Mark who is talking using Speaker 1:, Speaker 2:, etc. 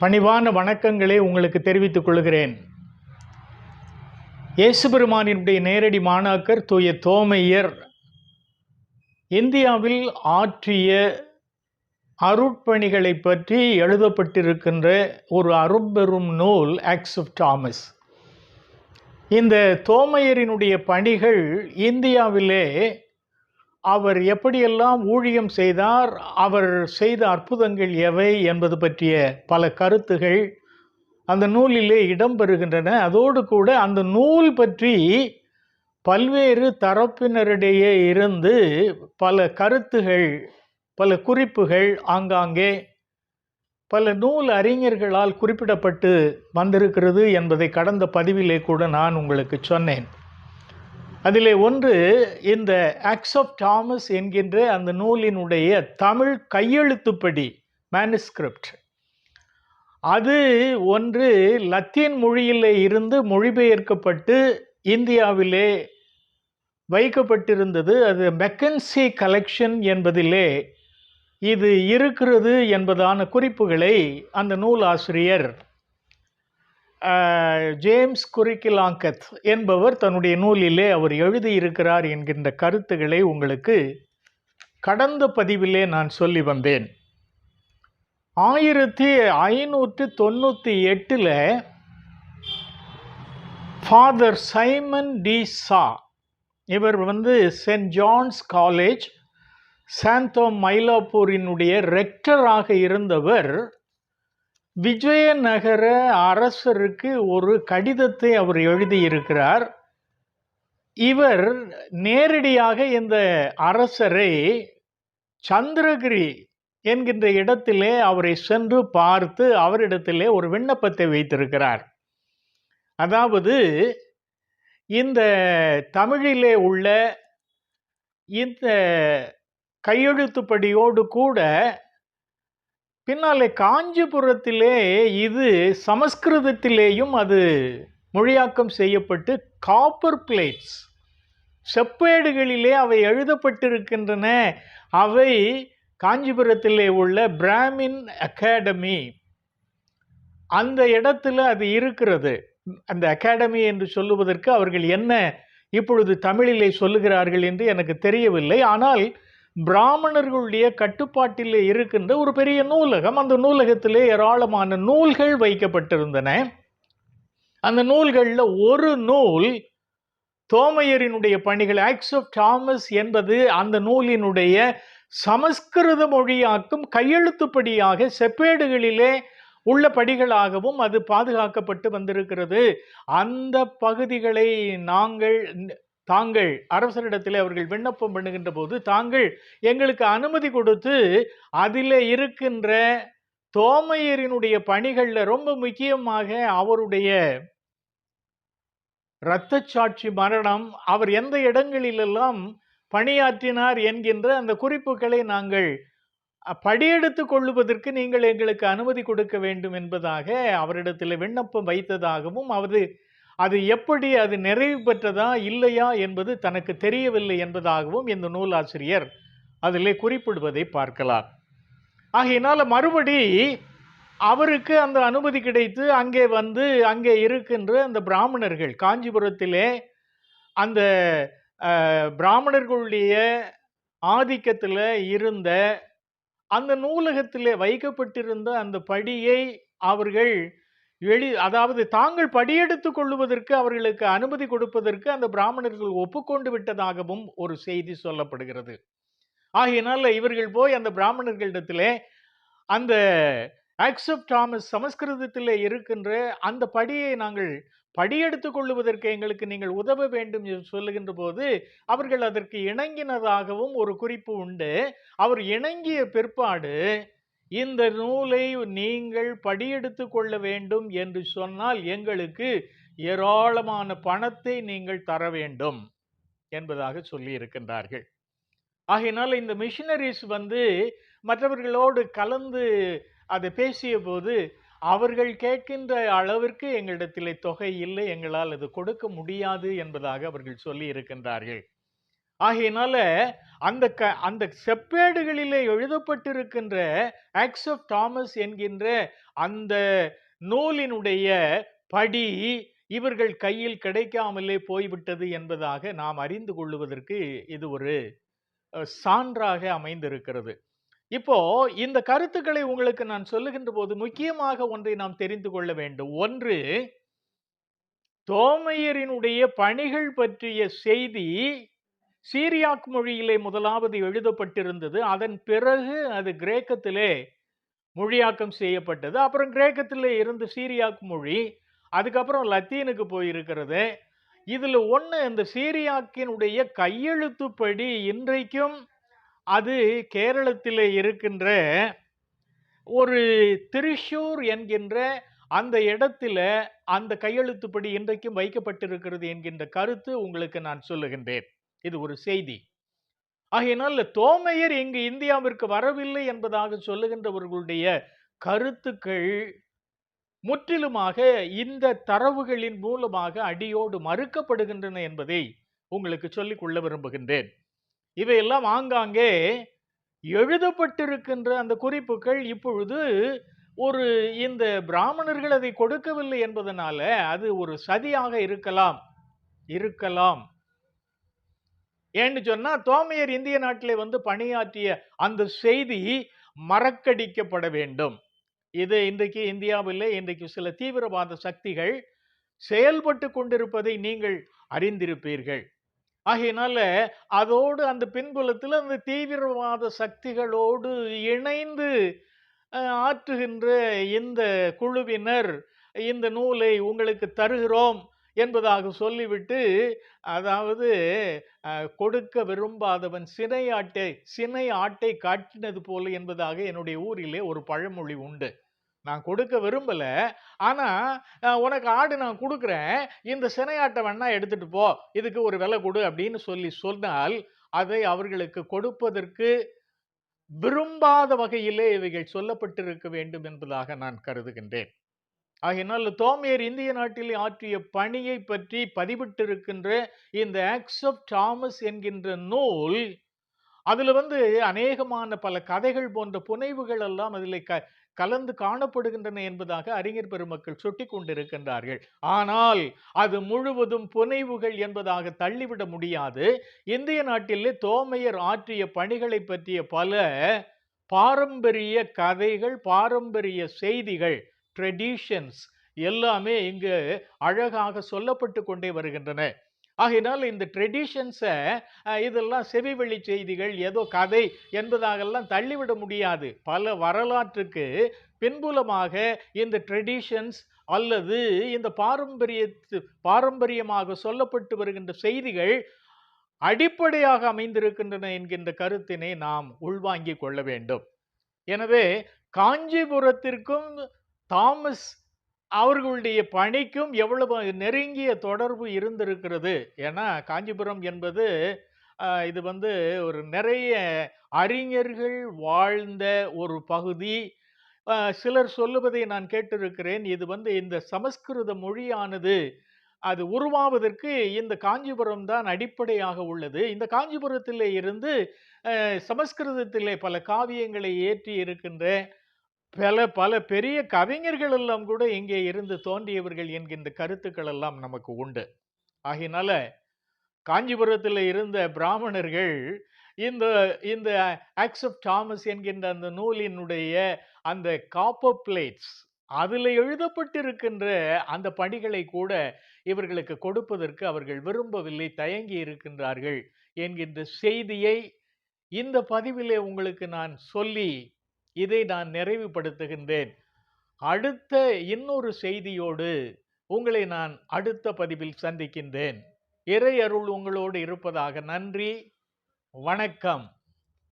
Speaker 1: பணிவான வணக்கங்களை உங்களுக்கு தெரிவித்துக் கொள்கிறேன். இயேசுபெருமானினுடைய நேரடி மாணாக்கர் தூய தோமையர் இந்தியாவில் ஆற்றிய அருட்பணிகளை பற்றி எழுதப்பட்டிருக்கின்ற ஒரு அரும்பெரும் நூல் ஆக்ஸ் ஆஃப் தாமஸ் இந்த தோமையரினுடைய பணிகள் இந்தியாவிலே அவர் எப்படியெல்லாம் ஊழியம் செய்தார் அவர் செய்த அற்புதங்கள் எவை என்பது பற்றிய பல கருத்துகள் அந்த நூலிலே இடம்பெறுகின்றன. அதோடு கூட அந்த நூல் பற்றி பல்வேறு தரப்பினரிடையே இருந்து பல கருத்துகள் பல குறிப்புகள் ஆங்காங்கே பல நூல் அறிஞர்களால் குறிப்பிடப்பட்டு வந்திருக்கிறது என்பதை கடந்த பதிவிலே கூட நான் உங்களுக்கு சொன்னேன். அதிலே ஒன்று இந்த ஆக்ஸ் ஆஃப் தாமஸ் என்கின்ற அந்த நூலினுடைய தமிழ் கையெழுத்துப்படி மேனுஸ்கிரிப்ட் அது ஒன்று லத்தீன் மொழியிலே இருந்து மொழிபெயர்க்கப்பட்டு இந்தியாவிலே வைக்கப்பட்டிருந்தது. அது மெக்கன்சி கலெக்ஷன் என்பதிலே இது இருக்கிறது என்பதான குறிப்புகளை அந்த நூல் ஆசிரியர் ஜேம்ஸ் குரிக்கிலாங்கத் என்பவர் தன்னுடைய நூலிலே அவர் எழுதியிருக்கிறார் என்கின்ற கருத்துக்களை உங்களுக்கு கடந்த பதிவிலே நான் சொல்லி வந்தேன். ஆயிரத்தி ஐநூற்றி தொண்ணூற்றி எட்டில் ஃபாதர் சைமன் டி சா இவர் வந்து சென்ட் ஜான்ஸ் காலேஜ் சாந்தோ மயிலாப்பூரினுடைய ரெக்டராக இருந்தவர் விஜயநகர அரசருக்கு ஒரு கடிதத்தை அவர் எழுதியிருக்கிறார். இவர் நேரடியாக இந்த அரசரை சந்திரகிரி என்கின்ற இடத்திலே அவரை சென்று பார்த்து அவரிடத்திலே ஒரு விண்ணப்பத்தை வைத்திருக்கிறார். அதாவது இந்த தமிழிலே உள்ள இந்த கையெழுத்துப்படியோடு கூட பின்னாலே காஞ்சிபுரத்திலே இது சமஸ்கிருதத்திலேயும் அது மொழியாக்கம் செய்யப்பட்டு காப்பர் பிளேட்ஸ். செப்பேடுகளிலே அவை எழுதப்பட்டிருக்கின்றன. அவை காஞ்சிபுரத்திலே உள்ள பிராமின் அகாடமி. அந்த இடத்துல அது இருக்கிறது. அந்த அகாடமி என்று சொல்லுவதற்கு அவர்கள் என்ன இப்பொழுது தமிழிலே சொல்லுகிறார்கள் என்று எனக்கு தெரியவில்லை. ஆனால் பிராமணர்களுடைய கட்டுப்பாட்டில் இருக்கின்ற ஒரு பெரிய நூலகம். அந்த நூலகத்திலே ஏராளமான நூல்கள் வைக்கப்பட்டிருந்தன. அந்த நூல்களில் ஒரு நூல் தோமையரினுடைய பணிகள் ஆக்ஸ் ஆஃப் தாமஸ் என்பது அந்த நூலினுடைய சமஸ்கிருத மொழியாக்கும் கையெழுத்துப்படியாக செப்பேடுகளிலே உள்ள படிகளாகவும் அது பாதுகாக்கப்பட்டு வந்திருக்கிறது. அந்த பகுதிகளை நாங்கள் தாங்கள் அரசரிடத்தில் அவர்கள் விண்ணப்பம் பண்ணுகின்ற போது தாங்கள் எங்களுக்கு அனுமதி கொடுத்து அதில் இருக்கின்ற தோமையரினுடைய பணிகளில் ரொம்ப முக்கியமாக அவருடைய இரத்த சாட்சி மரணம் அவர் எந்த இடங்களிலெல்லாம் பணியாற்றினார் என்கின்ற அந்த குறிப்புகளை நாங்கள் படியெடுத்து கொள்ளுவதற்கு நீங்கள் எங்களுக்கு அனுமதி கொடுக்க வேண்டும் என்பதாக அவரிடத்தில் விண்ணப்பம் வைத்ததாகவும் அவர் அது எப்படி அது நிறைவு பெற்றதா இல்லையா என்பது தனக்கு தெரியவில்லை என்பதாகவும் இந்த நூலாசிரியர் அதிலே குறிப்பிடுவதை பார்க்கலாம். ஆகையினால் மறுபடி அவருக்கு அந்த அனுமதி கிடைத்து அங்கே வந்து அங்கே இருக்கின்ற அந்த பிராமணர்கள் காஞ்சிபுரத்திலே அந்த பிராமணர்களுடைய ஆதிக்கத்தில் இருந்த அந்த நூலகத்திலே வைக்கப்பட்டிருந்த அந்த படியை அவர்கள் எளி அதாவது தாங்கள் படியெடுத்து கொள்ளுவதற்கு அவர்களுக்கு அனுமதி கொடுப்பதற்கு அந்த பிராமணர்கள் ஒப்புக்கொண்டு விட்டதாகவும் ஒரு செய்தி சொல்லப்படுகிறது. ஆகையினால இவர்கள் போய் அந்த பிராமணர்களிடத்திலே அந்த ஆக்சப் தாமஸ் சமஸ்கிருதத்தில் இருக்கின்ற அந்த படியை நாங்கள் படியெடுத்து கொள்ளுவதற்கு எங்களுக்கு நீங்கள் உதவ வேண்டும் என்று சொல்லுகின்ற போது அவர்கள் அதற்கு இணங்கினதாகவும் ஒரு குறிப்பு உண்டு. அவர் இணங்கிய பிற்பாடு இந்த நூலை நீங்கள் படியெடுத்து கொள்ள வேண்டும் என்று சொன்னால் எங்களுக்கு ஏராளமான பணத்தை நீங்கள் தர வேண்டும் என்பதாக சொல்லியிருக்கின்றார்கள் ஆகையினால் இந்த மிஷினரிஸ் வந்து மற்றவர்களோடு கலந்து அதை பேசிய போது அவர்கள் கேட்கின்ற அளவிற்கு எங்களிடத்தில் தொகை இல்லை எங்களால் அது கொடுக்க முடியாது என்பதாக அவர்கள் சொல்லி இருக்கின்றார்கள். ஆகையினால அந்த க அந்த செப்பேடுகளிலே எழுதப்பட்டிருக்கின்ற ஆக்ஸ் ஆஃப் தாமஸ் என்கின்ற அந்த நூலினுடைய படி இவர்கள் கையில் கிடைக்காமலே போய்விட்டது என்பதாக நாம் அறிந்து கொள்ளுவதற்கு இது ஒரு சான்றாக அமைந்திருக்கிறது. இப்போ இந்த கருத்துக்களை உங்களுக்கு நான் சொல்லுகின்ற போது முக்கியமாக ஒன்றை நாம் தெரிந்து கொள்ள வேண்டும். ஒன்று தோமையரினுடைய பணிகள் பற்றிய செய்தி சீரியாக் மொழியிலே முதலாவது எழுதப்பட்டிருந்தது. அதன் பிறகு அது கிரேக்கத்திலே மொழியாக்கம் செய்யப்பட்டது. அப்புறம் கிரேக்கத்திலே இருந்து சீரியாக் மொழி அதுக்கப்புறம் லத்தீனுக்கு போயிருக்கிறது. இதில் ஒன்று இந்த சீரியாக்கினுடைய கையெழுத்துப்படி இன்றைக்கும் அது கேரளத்தில் இருக்கின்ற ஒரு திரிஷூர் என்கின்ற அந்த இடத்துல அந்த கையெழுத்துப்படி இன்றைக்கும் வைக்கப்பட்டிருக்கிறது என்கின்ற கருத்து உங்களுக்கு நான் சொல்லுகின்றேன். இது ஒரு செய்தி. ஆகையினால் தோமையர் இங்கு இந்தியாவிற்கு வரவில்லை என்பதாக சொல்லுகின்றவர்களுடைய கருத்துக்கள் முற்றிலுமாக இந்த தரவுகளின் மூலமாக அடியோடு மறுக்கப்படுகின்றன என்பதை உங்களுக்கு சொல்லிக் கொள்ள விரும்புகின்றேன். இவையெல்லாம் ஆங்காங்கே எழுதப்பட்டிருக்கின்ற அந்த குறிப்புகள் இப்பொழுது ஒரு இந்த பிராமணர்கள் அதை கொடுக்கவில்லை என்பதனால அது ஒரு சதியாக இருக்கலாம். இருக்கலாம். ஏன்னு சொன்னால் தோமையர் இந்திய நாட்டிலே வந்து பணியாற்றிய அந்த செய்தி மறக்கடிக்கப்பட வேண்டும். இது இன்றைக்கு இந்தியாவிலே இன்றைக்கு சில தீவிரவாத சக்திகள் செயல்பட்டு கொண்டிருப்பதை நீங்கள் அறிந்திருப்பீர்கள். ஆகையினால அதோடு அந்த பின்புலத்தில் அந்த தீவிரவாத சக்திகளோடு இணைந்து ஆற்றுகின்ற இந்த குழுவினர் இந்த நூலை உங்களுக்கு தருகிறோம். என்பதாக சொல்லிவிட்டு அதாவது கொடுக்க விரும்பாதவன் சினை ஆட்டை சினை ஆட்டை காட்டினது போல என்பதாக என்னுடைய ஊரிலே ஒரு பழமொழி உண்டு. நான் கொடுக்க விரும்பலை. ஆனால் உனக்கு ஆடு நான் கொடுக்குறேன். இந்த சினையாட்டை வேணா எடுத்துகிட்டு போ. இதுக்கு ஒரு விலை கொடு அப்படின்னு சொல்லி சொன்னால் அதை அவர்களுக்கு கொடுப்பதற்கு விரும்பாத வகையிலே இவைகள் சொல்லப்பட்டிருக்க வேண்டும் என்பதாக நான் கருதுகின்றேன். ஆகையினால் தோமையர் இந்திய நாட்டில் ஆற்றிய பணியை பற்றி பதிவிட்டிருக்கின்ற இந்த ஆக்ஸ் ஆஃப் தாமஸ் என்கின்ற நூல் அதில் வந்து அநேகமான பல கதைகள் போன்ற புனைவுகள் எல்லாம் அதில் க கலந்து காணப்படுகின்றன என்பதாக அறிஞர் பெருமக்கள் சுட்டிக் கொண்டிருக்கின்றார்கள். ஆனால் அது முழுவதும் புனைவுகள் என்பதாக தள்ளிவிட முடியாது. இந்திய நாட்டிலே தோமையர் ஆற்றிய பணிகளை பற்றிய பல பாரம்பரிய கதைகள் பாரம்பரிய செய்திகள் ட்ரெடிஷன்ஸ் எல்லாமே இங்கு அழகாக சொல்லப்பட்டு கொண்டே வருகின்றன. ஆகையினால் இந்த ட்ரெடிஷன்ஸை இதெல்லாம் செவிவெளி செய்திகள் ஏதோ கதை என்பதாகலாம் தள்ளிவிட முடியாது. பல வரலாற்றுக்கு பின்புலமாக இந்த ட்ரெடிஷன்ஸ் அல்லது இந்த பாரம்பரிய பாரம்பரியமாக சொல்லப்பட்டு வருகின்ற செய்திகள் அடிப்படையாக அமைந்திருக்கின்றன என்கின்ற கருத்தினை நாம் உள்வாங்கிக் கொள்ள வேண்டும். எனவே காஞ்சிபுரத்திற்கும் தாமஸ் அவர்களுடைய பணிக்கும் எவ்வளவு நெருங்கிய தொடர்பு இருந்திருக்கிறது. ஏன்னா காஞ்சிபுரம் என்பது இது வந்து ஒரு நிறைய அறிஞர்கள் வாழ்ந்த ஒரு பகுதி. சிலர் சொல்லுவதை நான் கேட்டிருக்கிறேன். இது வந்து இந்த சமஸ்கிருத மொழியானது அது உருவாவதற்கு இந்த காஞ்சிபுரம் தான் அடிப்படையாக உள்ளது. இந்த காஞ்சிபுரத்திலே இருந்து சமஸ்கிருதத்திலே பல காவியங்களை ஏற்றி இருக்கின்ற பல பல பெரிய கவிஞர்கள் எல்லாம் கூட இங்கே இருந்து தோன்றியவர்கள் என்கின்ற கருத்துக்கள் எல்லாம் நமக்கு உண்டு. ஆகினால காஞ்சிபுரத்தில் இருந்த பிராமணர்கள் இந்த இந்த ஆக்சப் தாமஸ் என்கின்ற அந்த நூலினுடைய அந்த காப்பர் பிளேட்ஸ் அதில் எழுதப்பட்டிருக்கின்ற அந்த பணிகளை கூட இவர்களுக்கு கொடுப்பதற்கு அவர்கள் விரும்பவில்லை தயங்கி இருக்கின்றார்கள் என்கின்ற செய்தியை இந்த பதிவிலே உங்களுக்கு நான் சொல்லி இதை நான் நிறைவுபடுத்துகின்றேன். அடுத்த இன்னொரு செய்தியோடு உங்களை நான் அடுத்த பதிவில் சந்திக்கின்றேன். இறை அருள் உங்களோடு இருப்பதாக நன்றி. வணக்கம்.